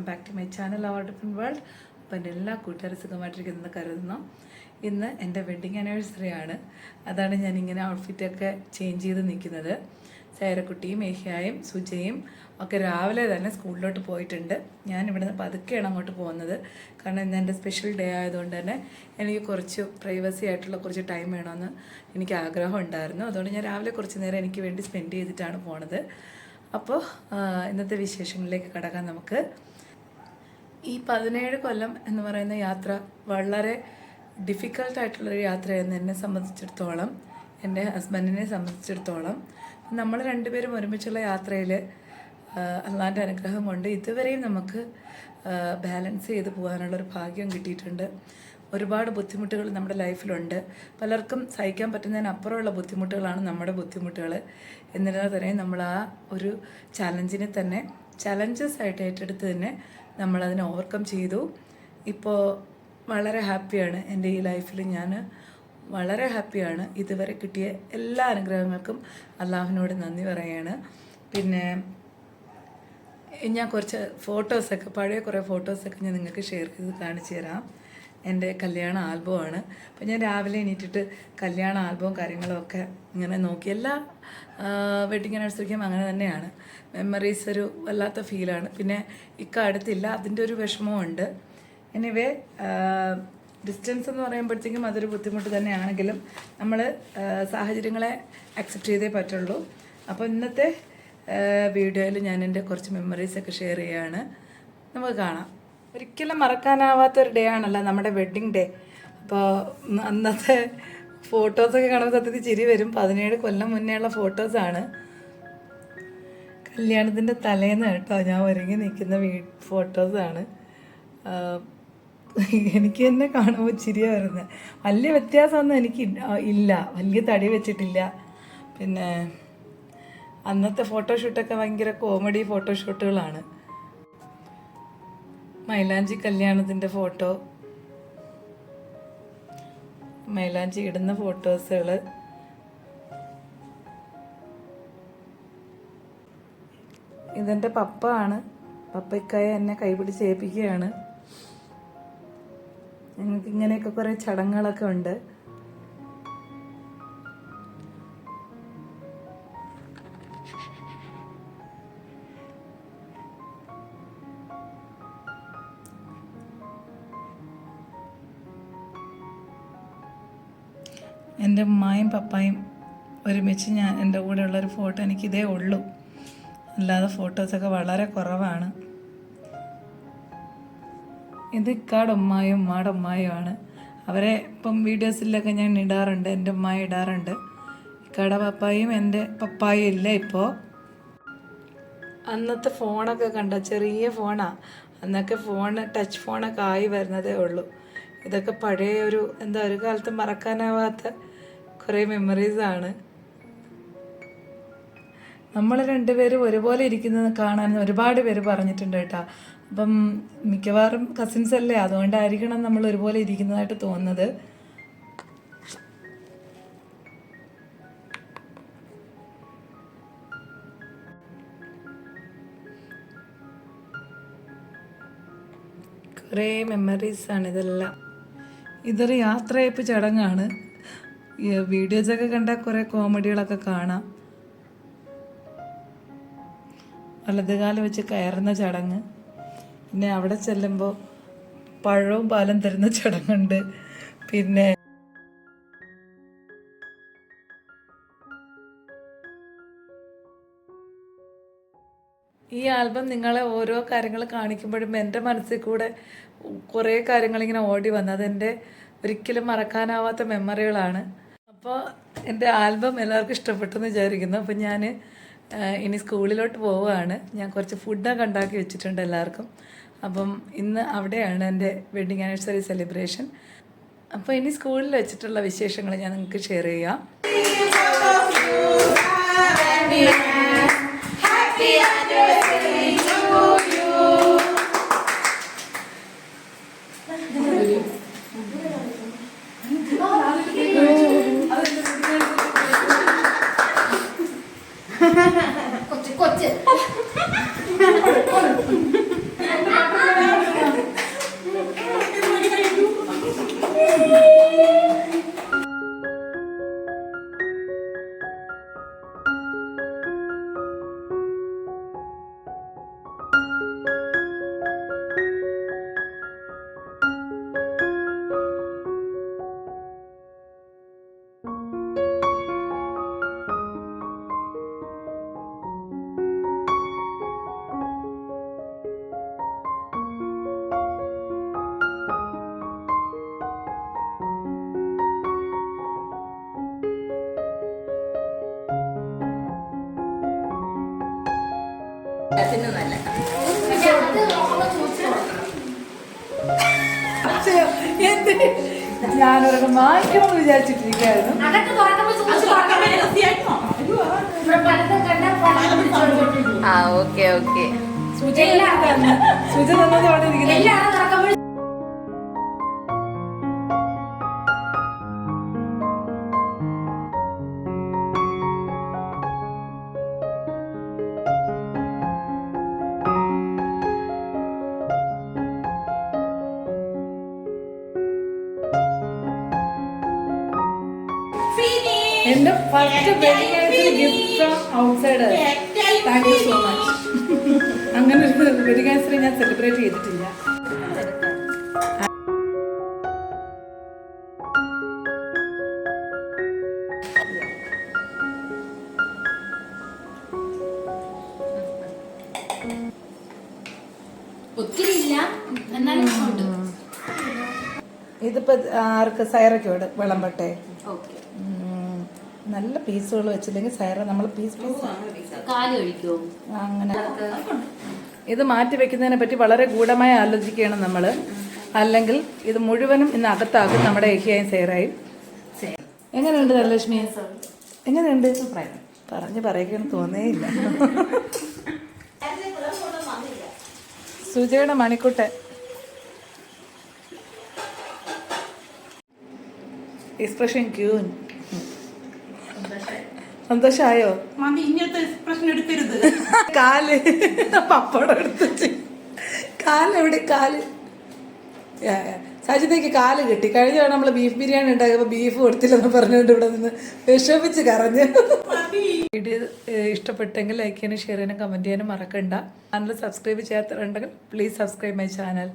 Welcome back to my channel our different world അപ്പം എന്റെ എല്ലാ കൂട്ടുകാരും സുഖമായിട്ടിരിക്കുന്നത് കരുതുന്നു. ഇന്ന് എന്റെ വെഡ്ഡിങ് ആനിവേഴ്സറി ആണ്. അതാണ് ഞാൻ ഇങ്ങനെ ഔട്ട്ഫിറ്റൊക്കെ ചേഞ്ച് ചെയ്ത് നിൽക്കുന്നത്. സേരക്കുട്ടിയും ഏഹ്യായും സുജയും ഒക്കെ രാവിലെ തന്നെ സ്കൂളിലോട്ട് പോയിട്ടുണ്ട്. ഞാൻ ഇവിടെ നിന്ന് പതുക്കെയാണ് അങ്ങോട്ട് പോകുന്നത്. കാരണം ഇന്ന് എന്റെ സ്പെഷ്യൽ ഡേ ആയതുകൊണ്ട് തന്നെ എനിക്ക് കുറച്ച് പ്രൈവസി ആയിട്ടുള്ള കുറച്ച് ടൈം വേണമെന്ന് എനിക്ക് ആഗ്രഹം ഉണ്ടായിരുന്നു. അതുകൊണ്ട് ഞാൻ രാവിലെ കുറച്ച് നേരം എനിക്ക് വേണ്ടി സ്പെൻഡ് ചെയ്തിട്ടാണ് പോണത്. അപ്പോൾ ഇന്നത്തെ വിശേഷങ്ങളിലേക്ക് കടക്കാൻ നമുക്ക്. ഈ പതിനേഴ് കൊല്ലം എന്ന് പറയുന്ന യാത്ര വളരെ ഡിഫിക്കൽട്ടായിട്ടുള്ളൊരു യാത്രയായിരുന്നു എന്നെ സംബന്ധിച്ചിടത്തോളം. എന്റെ ഹസ്ബൻഡിനെ സംബന്ധിച്ചിടത്തോളം. നമ്മൾ രണ്ടുപേരും ഒരുമിച്ചുള്ള യാത്രയിൽ അള്ളാന്റെ അനുഗ്രഹം കൊണ്ട് ഇതുവരെയും നമുക്ക് ബാലൻസ് ചെയ്ത് പോകാനുള്ളൊരു ഭാഗ്യം കിട്ടിയിട്ടുണ്ട്. ഒരുപാട് ബുദ്ധിമുട്ടുകൾ നമ്മുടെ ലൈഫിലുണ്ട്. പലർക്കും സഹിക്കാൻ പറ്റുന്നതിനപ്പുറമുള്ള ബുദ്ധിമുട്ടുകളാണ് നമ്മുടെ ബുദ്ധിമുട്ടുകൾ. എന്നിരുന്നാൽ തന്നെ നമ്മൾ ആ ഒരു ചാലഞ്ചിനെ തന്നെ ചലഞ്ചസ് ആയിട്ട് ഏറ്റെടുത്ത് തന്നെ നമ്മളതിനെ ഓവർകം ചെയ്തു. ഇപ്പോൾ വളരെ ഹാപ്പിയാണ് എന്റെ ഈ ലൈഫിൽ ഞാൻ വളരെ ഹാപ്പിയാണ് ഇതുവരെ കിട്ടിയ എല്ലാ അനുഗ്രഹങ്ങൾക്കും അള്ളാഹുവിനോട് നന്ദി പറയാണ്. പിന്നെ ഞാൻ കുറച്ച് ഫോട്ടോസൊക്കെ പഴയ കുറേ ഫോട്ടോസൊക്കെ ഞാൻ നിങ്ങൾക്ക് ഷെയർ ചെയ്ത് കാണിച്ചു തരാം. എന്റെ കല്യാണ ആൽബമാണ്. അപ്പം ഞാൻ രാവിലെ എണീറ്റിട്ട് കല്യാണ ആൽബവും കാര്യങ്ങളൊക്കെ ഇങ്ങനെ നോക്കി. എല്ലാ വെഡിങ് ആനിവേഴ്സറിക്കും അങ്ങനെ തന്നെയാണ്. മെമ്മറീസ് ഒരു വല്ലാത്ത ഫീലാണ് പിന്നെ ഇക്ക അടുത്തില്ല. അതിന്റെ ഒരു വിഷമമുണ്ട് എനിവേ ഡിസ്റ്റൻസ് എന്ന് പറയുമ്പോഴത്തേക്കും അതൊരു ബുദ്ധിമുട്ട് തന്നെയാണെങ്കിലും നമ്മൾ സാഹചര്യങ്ങളെ അക്സെപ്റ്റ് ചെയ്തേ പറ്റുള്ളൂ. അപ്പോൾ ഇന്നത്തെ വീഡിയോയിൽ ഞാൻ എന്റെ കുറച്ച് മെമ്മറീസൊക്കെ ഷെയർ ചെയ്യുകയാണ് നമുക്ക് കാണാം. ഒരിക്കലും മറക്കാനാവാത്ത ഒരു ഡേ ആണല്ലോ നമ്മുടെ വെഡ്ഡിങ് ഡേ അപ്പോൾ അന്നത്തെ ഫോട്ടോസൊക്കെ കാണുമ്പോൾ സത്യത്തിൽ ചിരി വരും. പതിനേഴ് കൊല്ലം മുന്നേ ഉള്ള ഫോട്ടോസാണ് കല്യാണത്തിന്റെ തലേന്ന് കേട്ടോ ഞാൻ ഒരുങ്ങി നിൽക്കുന്ന വീ ഫോട്ടോസാണ് എനിക്ക് തന്നെ കാണുമ്പോൾ ചിരിയാണ് വരുന്നത് വലിയ വ്യത്യാസമൊന്നും എനിക്ക് ഇല്ല. വലിയ തടി വെച്ചിട്ടില്ല. പിന്നെ അന്നത്തെ ഫോട്ടോഷൂട്ടൊക്കെ ഭയങ്കര കോമഡി ഫോട്ടോഷൂട്ടുകളാണ് മൈലാഞ്ചി കല്യാണത്തിന്റെ ഫോട്ടോ. മൈലാഞ്ചി ഇടുന്ന ഫോട്ടോസുകൾ. ഇതെന്റെ പപ്പ ആണ് പപ്പയ്ക്കായ എന്നെ കൈപിടിച്ച് ഏൽപ്പിക്കുകയാണ്. ഞങ്ങൾക്ക് ഇങ്ങനെയൊക്കെ കുറേ ചടങ്ങുകളൊക്കെ ഉണ്ട്. എന്റെ ഉമ്മായും പപ്പായും ഒരുമിച്ച് ഞാൻ എന്റെ കൂടെ ഉള്ളൊരു ഫോട്ടോ എനിക്കിതേ ഉള്ളൂ. അല്ലാതെ ഫോട്ടോസൊക്കെ വളരെ കുറവാണ്. ഇത് ഇക്കാട് ഉമ്മായും ഉമ്മാടെ ഉമ്മായുമാണ് അവരെ ഇപ്പം വീഡിയോസിലൊക്കെ ഞാൻ ഇടാറുണ്ട് എന്റെ ഉമ്മ ഇടാറുണ്ട്. ഇക്കാടെ പപ്പായും എന്റെ പപ്പായും ഇല്ല ഇപ്പോൾ അന്നത്തെ ഫോണൊക്കെ കണ്ട? ചെറിയ ഫോണാ. അന്നൊക്കെ ഫോൺ ടച്ച് ഫോണൊക്കെ ആയി വരുന്നതേ ഉള്ളൂ. ഇതൊക്കെ പഴയ ഒരു എന്താ ഒരു കാലത്ത് മറക്കാനാവാത്ത കുറേ ആണ്. നമ്മൾ രണ്ടുപേരും ഒരുപോലെ ഇരിക്കുന്നത് കാണാൻ ഒരുപാട് പേര് പറഞ്ഞിട്ടുണ്ട് കേട്ടോ. അപ്പം മിക്കവാറും കസിൻസ് അല്ലേ? അതുകൊണ്ടായിരിക്കണം നമ്മൾ ഒരുപോലെ ഇരിക്കുന്നതായിട്ട് തോന്നുന്നത്. കുറേ മെമ്മറീസാണ് ഇതെല്ലാം. ഇതൊരു യാത്രയപ്പ് ചടങ്ങാണ്. വീഡിയോസൊക്കെ കണ്ടാൽ കുറേ കോമഡികളൊക്കെ കാണാം. വലതുകാലം വെച്ച് കയറുന്ന ചടങ്ങ്. പിന്നെ അവിടെ ചെല്ലുമ്പോൾ പഴവും പാലും തരുന്ന ചടങ്ങുണ്ട്. പിന്നെ ഈ ആൽബം നിങ്ങളെ ഓരോ കാര്യങ്ങൾ കാണിക്കുമ്പോഴും എന്റെ മനസ്സിൽ കൂടെ കുറേ കാര്യങ്ങളിങ്ങനെ ഓടി വന്നു. അതെന്റെ ഒരിക്കലും മറക്കാനാവാത്ത മെമ്മറികളാണ് അപ്പോൾ എന്റെ ആൽബം എല്ലാവർക്കും ഇഷ്ടപ്പെട്ടെന്ന് വിചാരിക്കുന്നു. അപ്പോൾ ഞാൻ ഇനി സ്കൂളിലോട്ട് പോവുകയാണ് ഞാൻ കുറച്ച് ഫുഡൊക്കെ ഉണ്ടാക്കി വെച്ചിട്ടുണ്ട് എല്ലാവർക്കും. അപ്പം ഇന്ന് അവിടെയാണ് എന്റെ വെഡ്ഡിങ് ആനിവേഴ്സറി സെലിബ്രേഷൻ അപ്പോൾ ഇനി സ്കൂളിൽ വെച്ചിട്ടുള്ള വിശേഷങ്ങൾ ഞാൻ നിങ്ങൾക്ക് ഷെയർ ചെയ്യാം. കൊച്ച് കൊച്ച് കണ്ടാ മാറ്റമെന്ന് വിചാരിച്ചിട്ടിരിക്കുന്നു ആ ഓക്കെ ഓക്കെ. സുജ തന്നു. സുജ തന്നത് അവിടെ ഇരിക്കുന്നത് എന്റെ first wedding anniversary gift from outside thank you so much അങ്ങനെ ഒരു വെഡിങ് ആനിവേഴ്സറി ഞാൻ സെലിബ്രേറ്റ് ചെയ്തിട്ടില്ല. ഒത്തിരി ഇല്ല. എന്നാലും ഉണ്ട്. ഇതിപ്പോ ആർക്ക്? സൈറയ്ക്കോട് വിളമ്പട്ടെ? ഓക്കെ. നല്ല പീസുകൾ വെച്ചില്ലെങ്കിൽ സൈറ നമ്മൾ പീസ് പീസ് അങ്ങനെ. ഇത് മാറ്റി വെക്കുന്നതിനെ പറ്റി വളരെ ഗൂഢമായി ആലോചിക്കുകയാണ് നമ്മൾ അല്ലെങ്കിൽ ഇത് മുഴുവനും ഇന്ന് അകത്താക്കും നമ്മുടെ ഏഹിയായും സേറായും. എങ്ങനെയുണ്ട് ധനലക്ഷ്മി? എങ്ങനെയുണ്ട്? പറഞ്ഞു തോന്നേ തോന്നേയില്ല സുജയുടെ മണിക്കുട്ടൻ. എക്സ്പ്രഷൻ ക്യൂൻ സന്തോഷമായോ എടുക്കരുത്. കാൽ പപ്പടം എടുത്തിട്ട്. കാൽ എവിടെ? കാൽ. സജിതയ്ക്ക് കാൽ കിട്ടി. കഴിഞ്ഞ തവണ നമ്മൾ ബീഫ് ബിരിയാണി ഉണ്ടാക്കിയപ്പോൾ ബീഫ് കൊടുത്തില്ലെന്ന് പറഞ്ഞുകൊണ്ട് ഇവിടെ നിന്ന് വിഷമിച്ച് കറഞ്ഞ് വീഡിയോ ഇഷ്ടപ്പെട്ടെങ്കിൽ ലൈക്ക് ചെയ്യാനും ഷെയർ ചെയ്യാനും കമന്റ് ചെയ്യാനും മറക്കണ്ട. ചാനൽ സബ്സ്ക്രൈബ് ചെയ്യാത്തവരുണ്ടെങ്കിൽ പ്ലീസ് സബ്സ്ക്രൈബ് മൈ ചാനൽ